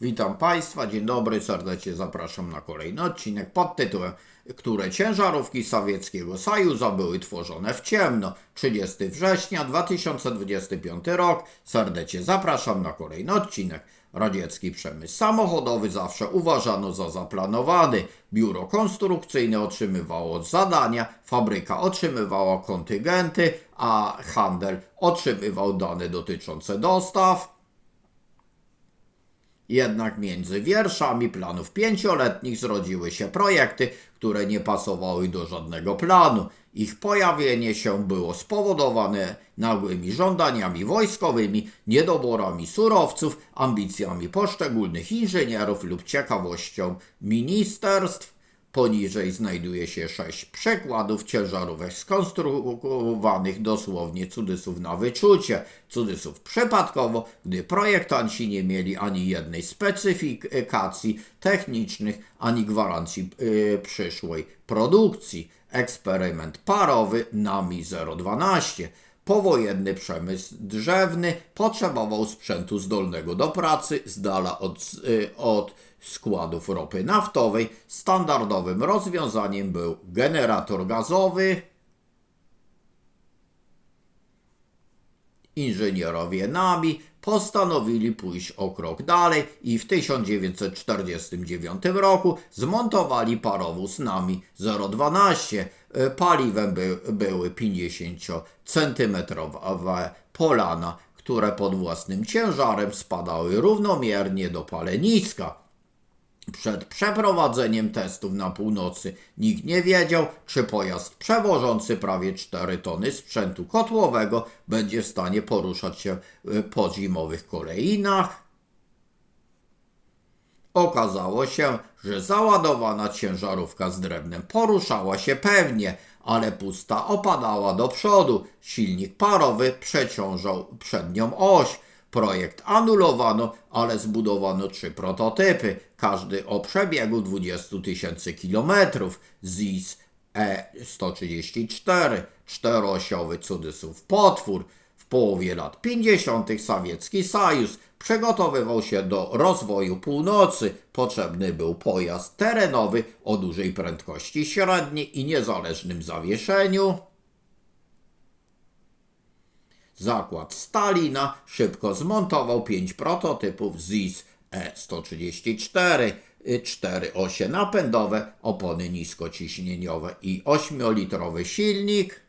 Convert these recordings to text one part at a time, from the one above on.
Witam Państwa, dzień dobry, serdecznie zapraszam na kolejny odcinek pod tytułem Które ciężarówki sowieckiego Sojuza były tworzone w ciemno? 30 września 2025 rok. Serdecznie zapraszam na kolejny odcinek. Radziecki przemysł samochodowy zawsze uważano za zaplanowany. Biuro konstrukcyjne otrzymywało zadania, fabryka otrzymywała kontyngenty, a handel otrzymywał dane dotyczące dostaw. Jednak między wierszami planów pięcioletnich zrodziły się projekty, które nie pasowały do żadnego planu. Ich pojawienie się było spowodowane nagłymi żądaniami wojskowymi, niedoborami surowców, ambicjami poszczególnych inżynierów lub ciekawością ministerstw. Poniżej znajduje się sześć przykładów ciężarówek skonstruowanych dosłownie cudzysłów na wyczucie, cudzysłów przypadkowo, gdy projektanci nie mieli ani jednej specyfikacji technicznych, ani gwarancji yy, przyszłej produkcji. Eksperyment parowy NAMI 012. Powojenny przemysł drzewny potrzebował sprzętu zdolnego do pracy z dala od, y, od składów ropy naftowej. Standardowym rozwiązaniem był generator gazowy. Inżynierowie NAMI postanowili pójść o krok dalej i w 1949 roku zmontowali parowóz NAMI 012. Paliwem by, były 50-centymetrowe polana, które pod własnym ciężarem spadały równomiernie do paleniska. Przed przeprowadzeniem testów na północy nikt nie wiedział, czy pojazd przewożący prawie 4 tony sprzętu kotłowego będzie w stanie poruszać się po zimowych kolejnach. Okazało się, że załadowana ciężarówka z drewnem poruszała się pewnie, ale pusta opadała do przodu. Silnik parowy przeciążał przednią oś. Projekt anulowano, ale zbudowano trzy prototypy, każdy o przebiegu 20 tysięcy kilometrów. ZIS E-134, czteroosiowy cudzysłów potwór. W połowie lat 50. Sowiecki Sojus przygotowywał się do rozwoju północy. Potrzebny był pojazd terenowy o dużej prędkości średniej i niezależnym zawieszeniu. Zakład Stalina szybko zmontował pięć prototypów ZIS E-134, cztery osie napędowe, opony niskociśnieniowe i 8-litrowy silnik.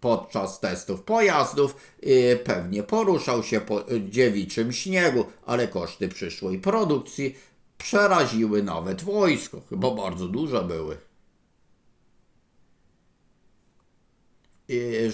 Podczas testów pojazdów yy, pewnie poruszał się po dziewiczym śniegu, ale koszty przyszłej produkcji przeraziły nawet wojsko, chyba bardzo duże były.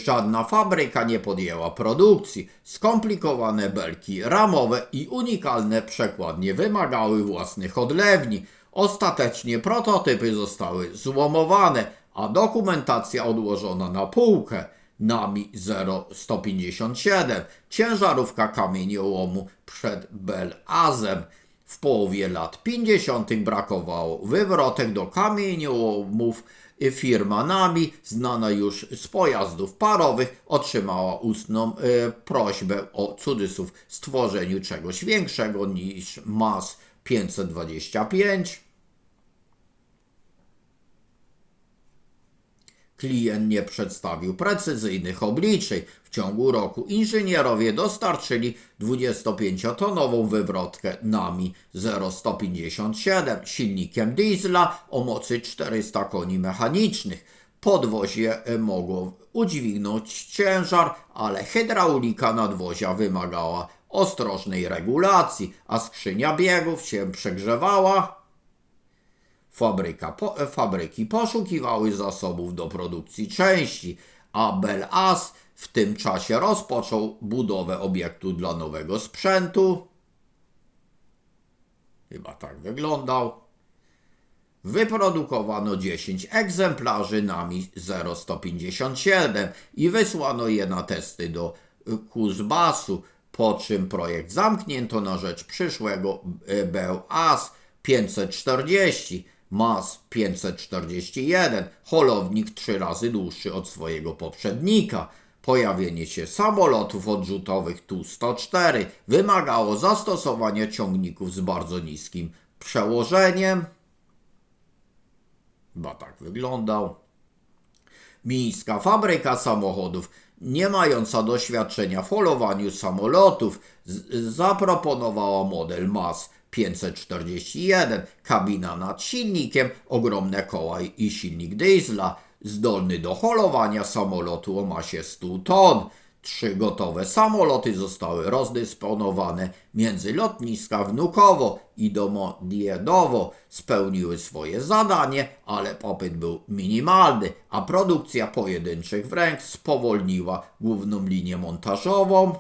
Żadna fabryka nie podjęła produkcji. Skomplikowane belki ramowe i unikalne przekładnie wymagały własnych odlewni. Ostatecznie prototypy zostały złomowane, a dokumentacja odłożona na półkę. NAMI 0157, ciężarówka kamieniołomu przed Belazem. W połowie lat 50. brakowało wywrotek do kamieniołomów firma NAMI, znana już z pojazdów parowych, otrzymała ustną y, prośbę o cudzysłów stworzeniu czegoś większego niż MAS 525. Klient nie przedstawił precyzyjnych obliczeń. W ciągu roku inżynierowie dostarczyli 25-tonową wywrotkę NAMI 0157 silnikiem diesla o mocy 400 koni mechanicznych. Podwozie mogło udźwignąć ciężar, ale hydraulika nadwozia wymagała ostrożnej regulacji, a skrzynia biegów się przegrzewała Fabryka, po, fabryki poszukiwały zasobów do produkcji części, a Belas w tym czasie rozpoczął budowę obiektu dla nowego sprzętu. Chyba tak wyglądał. Wyprodukowano 10 egzemplarzy NAMI 0157 i wysłano je na testy do Kuzbasu, po czym projekt zamknięto na rzecz przyszłego BEAS 540 MAS 541, holownik trzy razy dłuższy od swojego poprzednika. Pojawienie się samolotów odrzutowych Tu-104 wymagało zastosowania ciągników z bardzo niskim przełożeniem. Chyba tak wyglądał. Miejska fabryka samochodów, nie mająca doświadczenia w holowaniu samolotów, zaproponowała model MAS 541, kabina nad silnikiem, ogromne koła i silnik diesla, zdolny do holowania samolotu o masie 100 ton. Trzy gotowe samoloty zostały rozdysponowane między lotniska Wnukowo i Domodiedowo. Spełniły swoje zadanie, ale popyt był minimalny, a produkcja pojedynczych wręcz spowolniła główną linię montażową.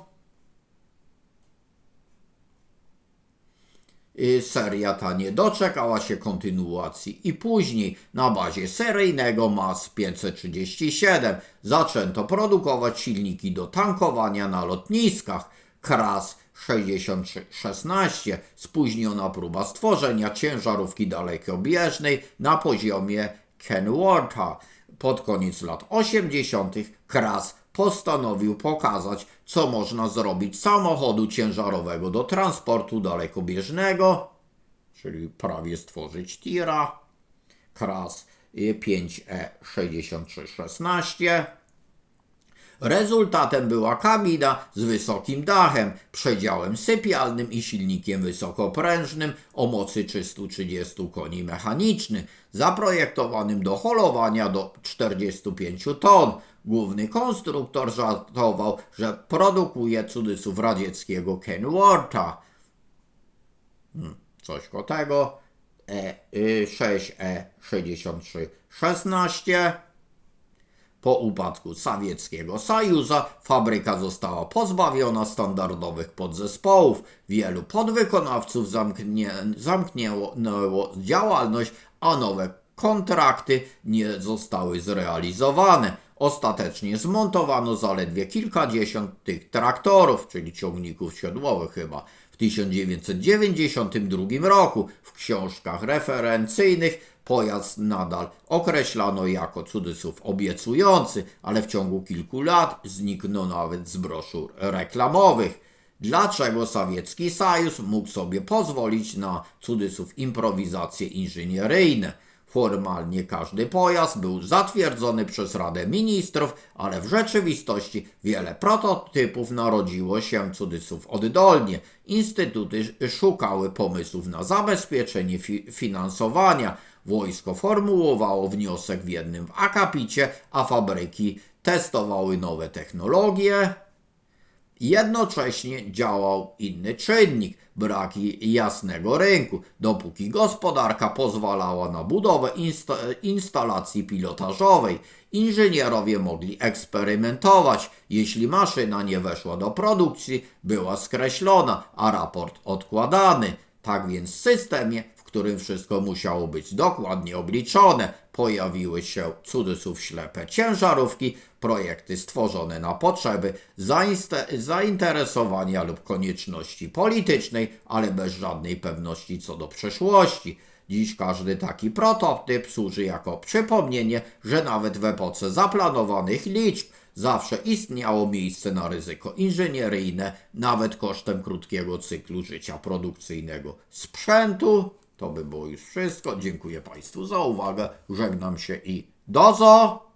Seria ta nie doczekała się kontynuacji i później na bazie seryjnego MAS 537 zaczęto produkować silniki do tankowania na lotniskach. KRAS 6316 spóźniona próba stworzenia ciężarówki dalekobieżnej na poziomie Kenwortha. Pod koniec lat 80. KRAS postanowił pokazać, co można zrobić z samochodu ciężarowego do transportu dalekobieżnego, czyli prawie stworzyć tira. KRAS y, 5E6316. Rezultatem była kabina z wysokim dachem, przedziałem sypialnym i silnikiem wysokoprężnym o mocy 330 koni mechanicznych, zaprojektowanym do holowania do 45 ton. Główny konstruktor żartował, że produkuje cudzysłów radzieckiego Kenwortha. Hmm, coś ko tego. E, y, 6E6316 po upadku Sowieckiego Sojuszu fabryka została pozbawiona standardowych podzespołów. Wielu podwykonawców zamknie, zamknęło działalność, a nowe kontrakty nie zostały zrealizowane. Ostatecznie zmontowano zaledwie kilkadziesiąt tych traktorów, czyli ciągników siodłowych chyba. W 1992 roku w książkach referencyjnych pojazd nadal określano jako cudzysłów obiecujący, ale w ciągu kilku lat zniknął nawet z broszur reklamowych. Dlaczego sowiecki Sojus mógł sobie pozwolić na cudzysłów improwizacje inżynieryjne? Formalnie każdy pojazd był zatwierdzony przez Radę Ministrów, ale w rzeczywistości wiele prototypów narodziło się cudzysłów oddolnie. Instytuty szukały pomysłów na zabezpieczenie fi finansowania. Wojsko formułowało wniosek w jednym akapicie, a fabryki testowały nowe technologie. Jednocześnie działał inny czynnik braki jasnego rynku, dopóki gospodarka pozwalała na budowę insta instalacji pilotażowej. Inżynierowie mogli eksperymentować. Jeśli maszyna nie weszła do produkcji, była skreślona, a raport odkładany. Tak więc w systemie, w którym wszystko musiało być dokładnie obliczone, pojawiły się cudzysłów ślepe ciężarówki, projekty stworzone na potrzeby zainteresowania lub konieczności politycznej, ale bez żadnej pewności co do przeszłości. Dziś każdy taki prototyp służy jako przypomnienie, że nawet w epoce zaplanowanych liczb zawsze istniało miejsce na ryzyko inżynieryjne, nawet kosztem krótkiego cyklu życia produkcyjnego sprzętu. To by było już wszystko. Dziękuję Państwu za uwagę. Żegnam się i dozo!